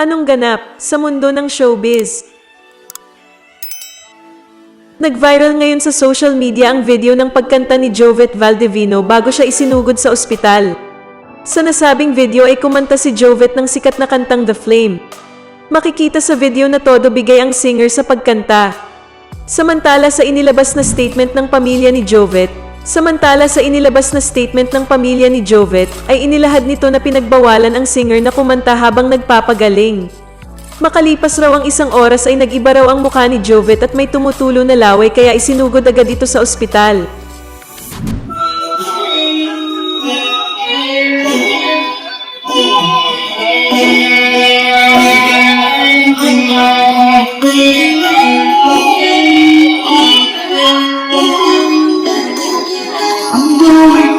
Anong ganap sa mundo ng showbiz? Nag-viral ngayon sa social media ang video ng pagkanta ni Jovet Valdivino bago siya isinugod sa ospital. Sa nasabing video ay kumanta si Jovet ng sikat na kantang The Flame. Makikita sa video na todo bigay ang singer sa pagkanta. Samantala sa inilabas na statement ng pamilya ni Jovet, samantala sa inilabas na statement ng pamilya ni Jovet, ay inilahad nito na pinagbawalan ang singer na kumanta habang nagpapagaling. Makalipas raw ang isang oras ay nag-iba raw ang mukha ni Jovet at may tumutulo na laway kaya isinugod agad ito sa ospital. I'm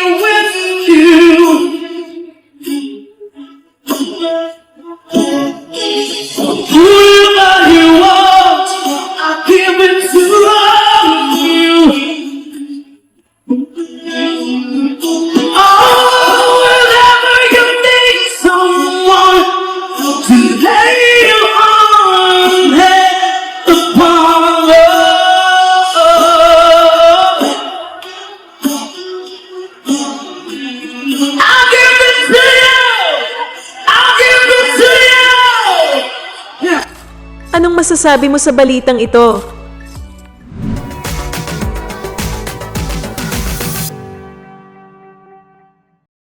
you win. Anong masasabi mo sa balitang ito?